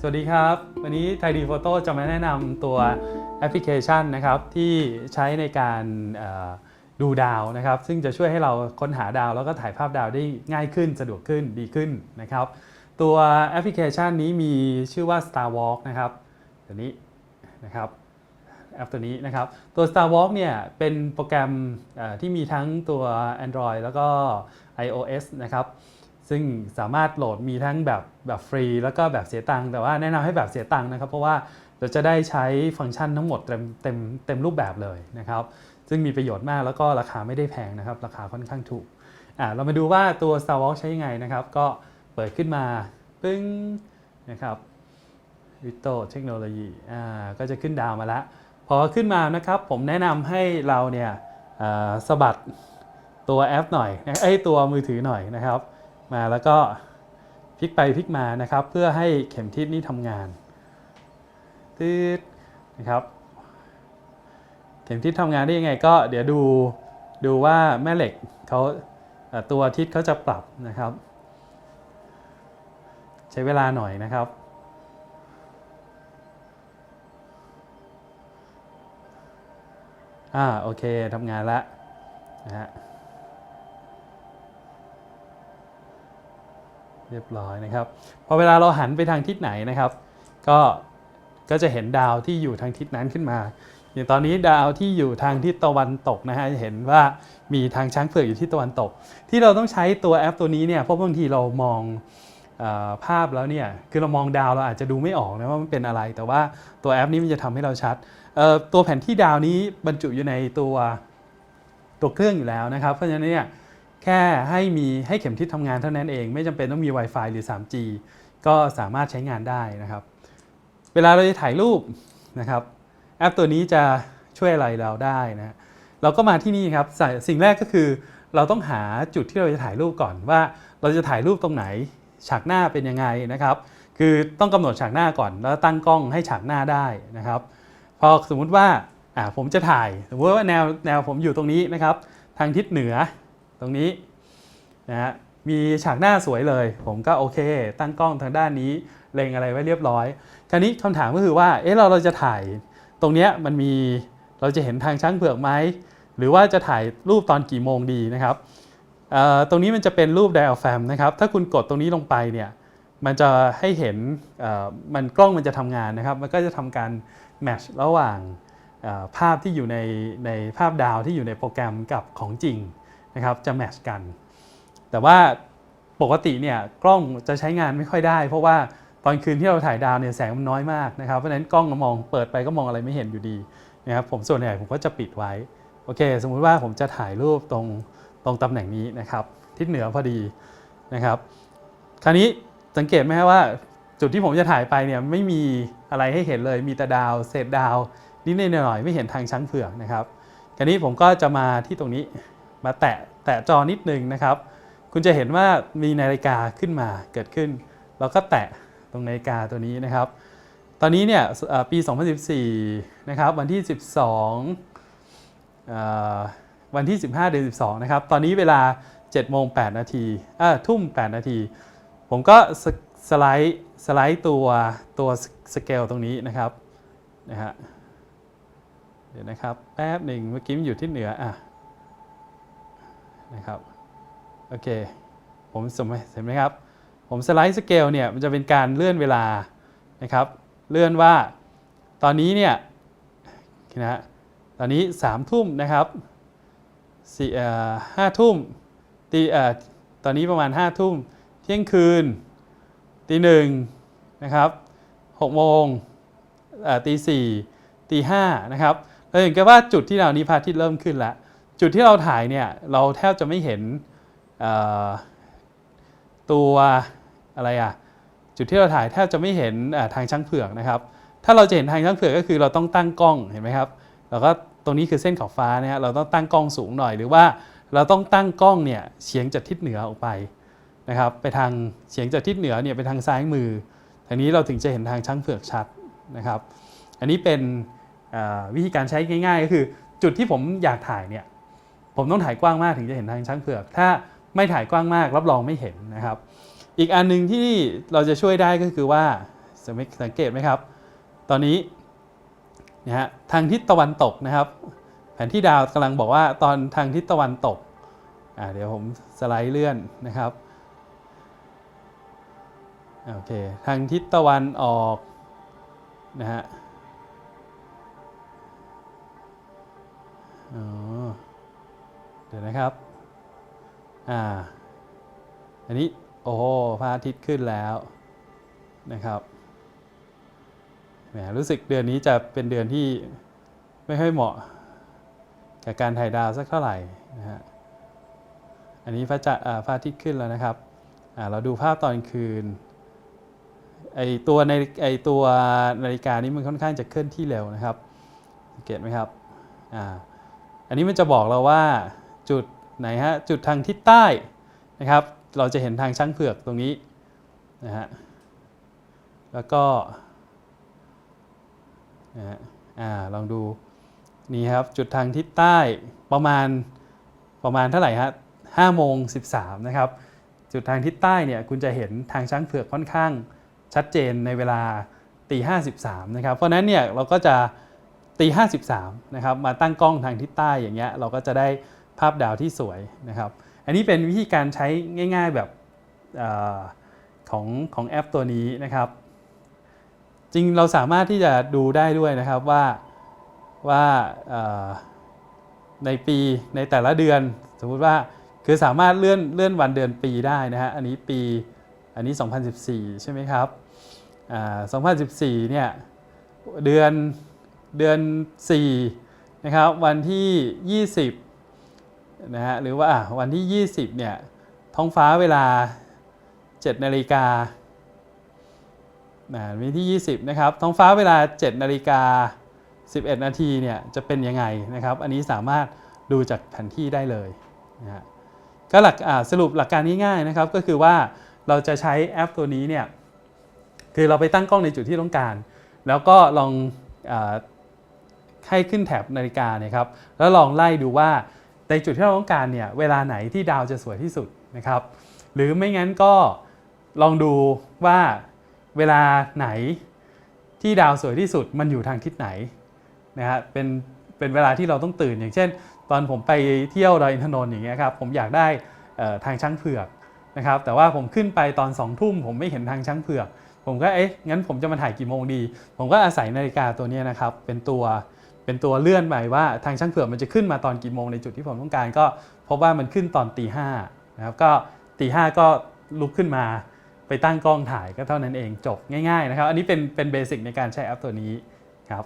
สวัสดีครับ วันนี้ไทยดีโฟโต้จะมาแนะนำตัวแอปพลิเคชันนะครับที่ใช้ในการดูดาวนะครับ ซึ่งจะช่วยให้เราค้นหาดาว แล้วก็ถ่ายภาพดาวได้ง่ายขึ้น สะดวกขึ้นดีขึ้นนะครับ ตัวแอปพลิเคชันนี้มีชื่อว่า Star Walk นะครับตัวนี้นะครับแอปตัวนี้นะครับ ตัว Star Walk เนี่ยเป็นโปรแกรมที่มีทั้งตัว Android แล้วก็ iOS นะครับ ซึ่งสามารถโหลดมีทั้งแบบแบบฟรี แล้วก็แบบเสียตังค์แต่ว่าแนะนำให้แบบเสียตังค์นะครับ เพราะว่าเราจะได้ใช้ฟังก์ชันทั้งหมดเต็มเต็มเต็มรูปแบบเลยนะครับ ซึ่งมีประโยชน์มากแล้วก็ราคาไม่ได้แพงนะครับ ราคาค่อนข้างถูกอ่าเรามาดูว่าตัว Star Walk ใช้ยังไงนะครับ ก็เปิดขึ้นมาปึ้งนะครับวิโตเทคโนโลยีอ่าก็จะขึ้นดาวมาแล้วพอขึ้นมานะครับผมแนะนำให้เราเนี่ยอ่าสะบัดตัวแอปหน่อยไอยตัวมือถือหน่อยนะครับ มาแล้วก็พลิกไปพลิกมานะครับ เพื่อให้เข็มทิศนี้ทำงานตืดนะครับ เข็มทิศทำงานได้ยังไงก็เดี๋ยวดูดูว่าแม่เหล็กเขาตัวทิศเขาจะปรับนะครับ ใช้เวลาหน่อยนะครับอ่าโอเคทำงานแล้วนะฮะ เรียบร้อยนะครับพอเวลาเราหันไปทางทิศไหนนะครับ ก็ก็จะเห็นดาวที่อยู่ทางทิศนั้นขึ้นมา อย่างตอนนี้ดาวที่อยู่ทางทิศตะวันตกนะฮะจะเห็นว่ามีทางช้างเผือกอยู่ที่ตะวันตก ที่เราต้องใช้ตัวแอปตัวนี้เนี่ยเพราะบางทีเรามองอภาพแล้วเนี่ยคือเรามองดาวเราอาจจะดูไม่ออกนะว่ามันเป็นอะไร แต่ว่าตัวแอปนี้มันจะทำให้เราชัด ตัวแผนที่ดาวนี้บรรจุอยู่ในตัวตัวเครื่องอยู่แล้วนะครับ เพราะฉะนั้นเนี่ย ค่ให้มีให้เข็มทิศทำงานเท่านั้นเอง ไม่จำเป็นต้องมี Wi-Fi หรือ 3G ก็สามารถใช้งานได้นะครับ เวลาเราจะถ่ายรูปนะครับ แอปตัวนี้จะช่วยอะไรเราได้นะเราก็มาที่นี่ครับสิ่งแรกก็คือ เราต้องหาจุดที่เราจะถ่ายรูปก่อนว่า เราจะถ่ายรูปตรงไหน ฉากหน้าเป็นยังไงนะครับ คือต้องกำหนดฉากหน้าก่อน แล้วตั้งกล้องให้ฉากหน้าได้นะครับพอสมมุติว่าอ่าผมจะถ่ายสมมติว่าแนวแนวผมอยู่ตรงนี้นะครับ ทางทิศเหนือ ตรงนี้นะฮะมีฉากหน้าสวยเลย ผมก็โอเค ตั้งกล้องทางด้านนี้เล็งอะไรไว้เรียบร้อย คราวนี้คำถามก็คือว่าเอ๊ะเราเราจะถ่ายตรงเนี้ยมันมีเราจะเห็นทางช้างเผือกไหมหรือว่าจะถ่ายรูปตอนกี่โมงดีนะครับตรงนี้มันจะเป็นรูป diaphragm นะครับ ถ้าคุณกดตรงนี้ลงไปเนี่ยมันจะให้เห็นมันกล้องมันจะทำงานนะครับ มันก็จะทำการแมชระหว่างภาพที่อยู่ในในภาพดาวที่อยู่ในโปรแกรมกับของจริง นะครับจะแมทชกัน แต่ว่าปกติเนี่ยกล้องจะใช้งานไม่ค่อยได้ เพราะว่าตอนคืนที่เราถ่ายดาวเนี่ยแสงมันน้อยมากนะครับเพราะฉะนั้นกล้องมองเปิดไปก็มองอะไรไม่เห็นอยู่ดีนะครับผมส่วนใหญ่ผมก็จะปิดไว้โอเค สมมุติว่าผมจะถ่ายรูปตรงตรงตำแหน่งนี้นะครับทิศเหนือพอดีนะครับ คราวนี้สังเกตไหมว่าจุดที่ผมจะถ่ายไปเนี่ยไม่มีอะไรให้เห็นเลยมีแต่ดาวเศษดาวนิดหน่อยๆไม่เห็นทางช้างเผือกนะครับคราวนี้ผมก็จะมาที่ตรงนี้มาแตะ แตะจอนิดนึงนะครับ คุณจะเห็นว่ามีนาฬิกาขึ้นมาเกิดขึ้นเราก็แตะตรงนาฬิกาตัวนี้นะครับ ตอนนี้เนี่ยเอ่อปี 2014 นะครับ วันที่ 12เอ่อวันที่ 15 เดือน 12 นะครับ ตอนนี้เวลา7โมง8นาทีอ่าทุ่ม 8 นาที ผมก็สสไลด์สไลด์ตัวตัวสเกลตรงนี้นะครับนะฮะเดี๋ยวนะครับ แป๊บหนึ่งเมื่อกี้มันอยู่ที่เหนืออะ นะครับโอเคผมสมเห็นไหมครับ ผมสไลด์สเกลเนี่ยมันจะเป็นการเลื่อนเวลานะครับ เลื่อนว่าตอนนี้เนี่ยนะฮะตอนนี้สามทุ่มนะครับสี่ห้าทุ่มตีตอนนี้ประมาณห้าทุ่มเที่ยงคืนตีหนึ่งนะครับหกโมงตีสี่ตีห้านะครับเราเห็นกันว่าจุดที่เรานี้พระอาทิตย์เริ่มขึ้นแล้ว จุดที่เราถ่ายเนี่ยเราแทบจะไม่เห็นตัวอะไรอะจุดที่เราถ่ายแทบจะไม่เห็นทางช้างเผือกนะครับ ถ้าเราจะเห็นทางช้างเผือกก็คือเราต้องตั้งกล้องเห็นไหมครับแล้วก็ตรงนี้คือเส้นขอบฟ้านะฮะเราต้องตั้งกล้องสูงหน่อยหรือว่าเราต้องตั้งกล้องเนี่ยเฉียงจากทิศเหนือออกไปนะครับ ไปทางเฉียงจากทิศเหนือเนี่ยไปทางซ้ายมือทางนี้เราถึงจะเห็นทางช้างเผือกชัดนะครับ อันนี้เป็นวิธีการใช้ง่าย ๆ ก็คือจุดที่ผมอยากถ่ายเนี่ย ผมต้องถ่ายกว้างมากถึงจะเห็นทางช้างเผือก ถ้าไม่ถ่ายกว้างมากรับรองไม่เห็นนะครับ อีกอันหนึ่งที่เราจะช่วยได้ก็คือว่าสังเกตสังเกตไหมครับ ตอนนี้นะฮะทางทิศตะวันตกนะครับ แผนที่ดาวกำลังบอกว่าตอนทางทิศตะวันตกอ่าเดี๋ยวผมสไลด์เลื่อนนะครับโอเคทางทิศตะวันออกนะฮะอ๋อ เดี๋ยวนะครับ อ่า อันนี้ โอ้โหพระอาทิตย์ขึ้นแล้วนะครับแหมรู้สึกเดือนนี้จะเป็นเดือนที่ไม่ค่อยเหมาะกับการถ่ายดาวสักเท่าไหร่นะฮะ อันนี้พระจะอาพระอาทิตย์ขึ้นแล้วนะครับอ่าเราดูภาพตอนคืน ไอตัวในไอตัวนาฬิกานี้มันค่อนข้างจะเคลื่อนที่เร็วนะครับสังเกตไหมครับ อ่า อันนี้มันจะบอกเราว่า จุดไหนฮะจุดทางทิศใต้นะครับ เราจะเห็นทางช้างเผือกตรงนี้นะฮะแล้วก็นะฮะอ่าลองดูนี่ครับจุดทางทิศใต้ประมาณประมาณเท่าไหร่ฮะห้าโมงสิบสามนะครับจุดทางทิศใต้เนี่ยคุณจะเห็นทางช้างเผือกค่อนข้างชัดเจนในเวลาตีห้าสิบสามนะครับเพราะฉะนั้นเนี่ยเราก็จะตีห้าสิบสามนะครับมาตั้งกล้องทางทิศใต้อย่างเงี้ยเราก็จะได้ ภาพดาวที่สวยนะครับ อันนี้เป็นวิธีการใช้ง่ายๆแบบอของของแอปตัวนี้นะครับ จริงเราสามารถที่จะดูได้ด้วยนะครับว่าว่าในปีในแต่ละเดือน สมมุติว่าคือสามารถเลื่อนเลื่อนวันเดือนปีได้นะฮะอันนี้ปีอันนี้ 2014 ใช่ไหมครับอ่า2014 เนี่ยเดือนเดือน 4 นะครับ วันที่ 20 นะฮะหรือว่าวันที่ 20 เนี่ย ท้องฟ้าเวลา 7 นาฬิกานะวันที่ 20 นะครับ ท้องฟ้าเวลา 7 นาฬิกา 11 นาทีเนี่ยจะเป็นยังไงนะครับ อันนี้สามารถดูจากแผนที่ได้เลยนะฮะก็หลักสรุปหลักการง่ายๆนะครับ ก็คือว่าเราจะใช้แอปตัวนี้เนี่ยคือเราไปตั้งกล้องในจุดที่ต้องการ แล้วก็ลองอให้ขึ้นแถบนาฬิกาเนี่ยครับแล้วลองไล่ดูว่า ในจุดที่เราต้องการเนี่ยเวลาไหนที่ดาวจะสวยที่สุดนะครับ หรือไม่งั้นก็ลองดูว่าเวลาไหนที่ดาวสวยที่สุดมันอยู่ทางทิศไหนนะฮะเป็นเป็นเวลาที่เราต้องตื่น อย่างเช่น ตอนผมไปเที่ยวดอยอินทนนท์อย่างเงี้ยครับผมอยากได้ทางช้างเผือกนะครับแต่ว่าผมขึ้นไปตอน2องทุ่มผมไม่เห็นทางช้างเผือก ผมก็เอ๊ะงั้นผมจะมาถ่ายกี่โมงดี ผมก็อาศัยนาฬิกาตัวนี้นะครับเป็นตัว เป็นตัวเลื่อนไปว่าทางช่างเผือกมันจะขึ้นมาตอนกี่โมงในจุดที่ผมต้องการก็พบว่ามันขึ้นตอนตีห้านะครับก็ตีห้าก็ลุกขึ้นมาไปตั้งกล้องถ่ายก็เท่านั้นเองจบง่ายๆนะครับ อันนี้เป็นเป็นเบสิกในการใช้แอปตัวนี้ครับ